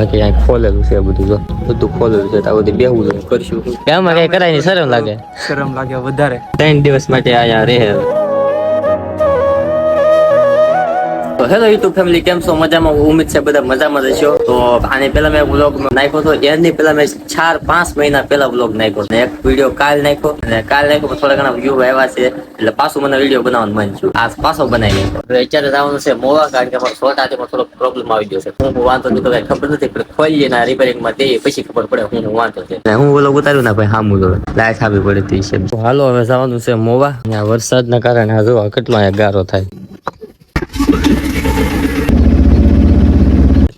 બાકી અહીં ખોલેલું છે બધું જો. બધું ખોલેલું છે. તો બધી બેહવું જોઈએ. કરશું? કે કઈ કરાય નહીં શરમ લાગે. શરમ લાગે વધારે. ત્રણ દિવસ માટે અહીંયા રહે. તો હેલો યુટ્યુબ ફેમિલી કેમ છો? મજામાં? ઉમેદ છે બધા મજામાં રહેશો તો આને પહેલા મેં વ્લોગ નાખ્યો હતો. એની પહેલા મેં ચાર પાંચ મહિના પહેલા વ્લોગ નાખ્યો ને એક વીડિયો કાલ નાખ્યો અને કાલ નાખ્યો થોડા ઘણા વ્યૂ આવ્યા છે. એટલે પાછું મને વીડિયો બનાવવાનું મન છું આ પાછો બનાવી નાખ્યો. અત્યારે જવાનું છે મોવા કારણ કે મારો શોર્ટ હાથમાં થોડો પ્રોબ્લેમ આવી ગયો છે. હું વાંધો નહીં કઈ ખબર નથી પણ ખોલીએ ના રિપેરિંગમાં દઈએ પછી ખબર પડે હું વાંધો છે. હું વ્લોગ ઉતાર્યું ના ભાઈ હામું જોવે. લાઈટ આવી પડે તે છે. હાલો હવે જવાનું છે મોવા. વરસાદના કારણે હજુ કેટલો અહીંયા ગારો થાય.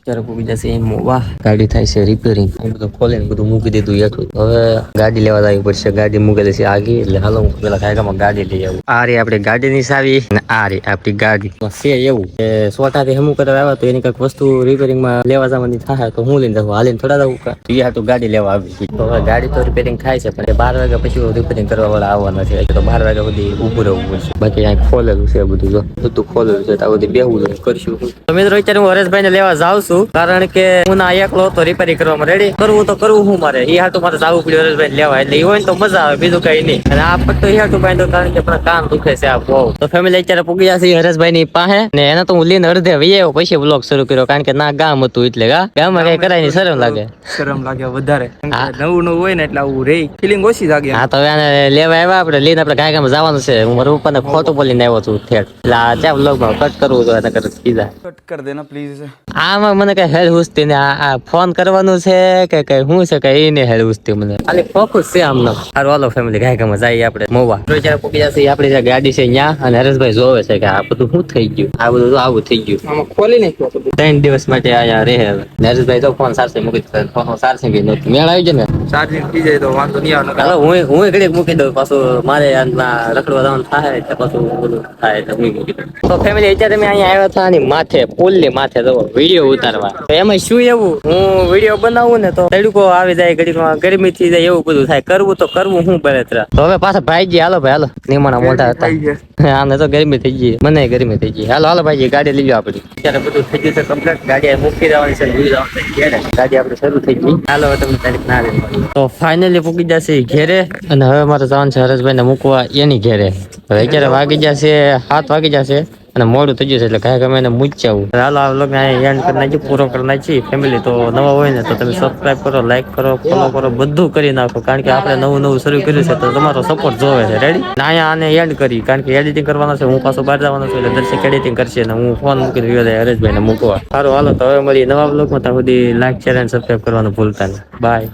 મોવા ગાડી થાય છે રિપેરિંગ બધું ખોલીને બધું મૂકી દીધું હેઠું હવે ગાડી લેવા આવી પડશે. ગાડી મૂકેલી છે આગી, એટલે હાલો પેલા કાયકામાં ગાડી લઈ આવું. આ રે આપણી ગાડીની સાવી અને આ રે આપણી ગાડી. છે એવું કે સોટાથી હમું કરવા આવ્યા તો એની કંઈક વસ્તુ રિપેરિંગમાં લેવા જવાની થાય તો હું લઈને જાઉં. હાલીને થોડા દઉં કા એ હાટું ગાડી લેવા આવી તો હવે ગાડી તો રિપેરિંગ થાય છે, પણ એ બાર વાગ્યા પછી રિપેરિંગ કરવા વાળા આવવાના છે. તો બાર વાગ્યા સુધી ઊભું રહેવું પડશે. બાકી અહીં ખોલેલું છે બધું બધું ખોલેલું છે, તો આ બધી બેહવું કરશું. તો મિત્રો, અત્યારે હું હરેશભાઈ ને લેવા જાઉં છું. કારણ કે હું ના એકલો હતો રિપેરિંગ કરવામાં રેડી કરવું તો કરવું હું મારે. એ હાટું મારે જવું પડ્યું હરેશભાઈ લેવા. એટલે એ હોય તો મજા આવે બીજું કઈ નહીં. અને આ પટ્ટો એ હાટું બાંધ્યો કારણ કે આપણા કાન દુખે છે આ બહુ. તો ફેમિલી અત્યારે પૂગી જશે હરેશભાઈ ની પાસે. ને એને તો હું લઈને અડધે વહી આવ્યો પછી બ્લોગ શરૂ કર્યો. કારણ કે ના ગામ હતું એટલે ગા ગામમાં કઈ કરાય નહીં શરમ લાગે. શરમ લાગે વધારે. નવું નવું હોય ને એટલે આવું રે. ફિલિંગ ઓછી લાગે હા તો હવે લેવા આવ્યા આપણે. લઈને આપણે ગાય ગામ જવાનું છે. હું મારા પપ્પાને ખોટું બોલીને આવ્યો છું ઠેઠ. એટલે આ ત્યાં બ્લોગમાં કટ કરવું તો એને કીધા કટ કર દેના પ્લીઝ આમાં મને કઈ હેલ હુસતી ને આ આ ફોન કરવાનું છે કે કઈ હું છે કઈ એને હેલ હુસતી મને. ખાલી ફોકસ છે આમનો. હારું હાલો ફેમિલી ગાય ગામ જાય આપણે મોવા. તો જ્યારે પૂકી જશે આપણી જે ગાડી છે ત્યાં અને હરેશભાઈ જોવે છે કે આ બધું શું થઈ ગયું? આ બધું આવું થઈ ગયું. આમાં ખોલી નાખ્યો ત્રણ દિવસ માટે અહીંયા રહે હવે. નરેશભાઈ તો ફોન સારસે મૂકી ફોન સારસે ગઈ નહોતી મેળ આવી જાય ને? ચાર્જિંગ થઈ જાય તો વાંધો નહીં આવે હું હું ઘડીક મૂકી દઉં. પાછું મારે રખડવા જવાનું થાય એટલે પાછું બધું થાય એટલે હું મૂકી દઉં. તો ફેમિલી અત્યારે મેં અહીંયા આવ્યા હતા અને માથે પુલની માથે જો વીડિયો ઉતારવા તો એમાં શું એવું? હું વીડિયો બનાવું ને તો તડકો આવી જાય ઘડીકમાં ગરમી થઈ જાય એવું બધું થાય. કરવું તો કરવું હું બળતરા. તો હવે પાછા ભાઈજી હાલો ભાઈ હાલો. નિમાણા મોટા હતા. આને તો ગરમી થઈ ગઈ. મને ગરમી થઈ ગઈ. હાલો હાલો ભાઈ ગાડી લઈ જાઓ આપડી અત્યારે બધું થઈ ગયું છે કમ્પ્લીટ ગાડી મૂકી દેવાની છે લઈ જવાનું ગાડી આપણે શરૂ થઈ ગઈ. હાલો તમને તારીખ ના આવી તો ફાઇનલી પૂકી જશે ઘેરે. અને હવે મારે જવાનું છે હરેશભાઈ ને મૂકવા એની ઘેરે. હવે અત્યારે વાગી જશે હાથ વાગી જશે. અને મોડું થઈ જશે એટલે કાંઈ ગમે એને મૂકી આવું. હાલો, આ વ્લોગ એન્ડ કરી નાખી પૂરો કરી નાખી ફેમિલી તો નવા હોય ને, તો તમે સબસ્ક્રાઈબ કરો લાઈક કરો ફોલો કરો, બધું કરી નાખો. કારણ કે આપણે નવું નવું શરૂ કર્યું છે, તો તમારો સપોર્ટ જોવે છે. રેડી અહીંયા આને એન્ડ કરી, કારણ કે એડિટિંગ કરવાનો છે, હું પાછો બહાર જવાનો છું, એટલે દર્શક એડિટિંગ કરશે અને હું ફોન મૂકીને જાય હરેશભાઈને મૂકવા. સારું, હાલો, તો હવે મળી નવા બ્લોગમાં ત્યાં સુધી લાઈક શેર અને સબસ્ક્રાઈબ કરવાનું ભૂલતા નહીં. બાય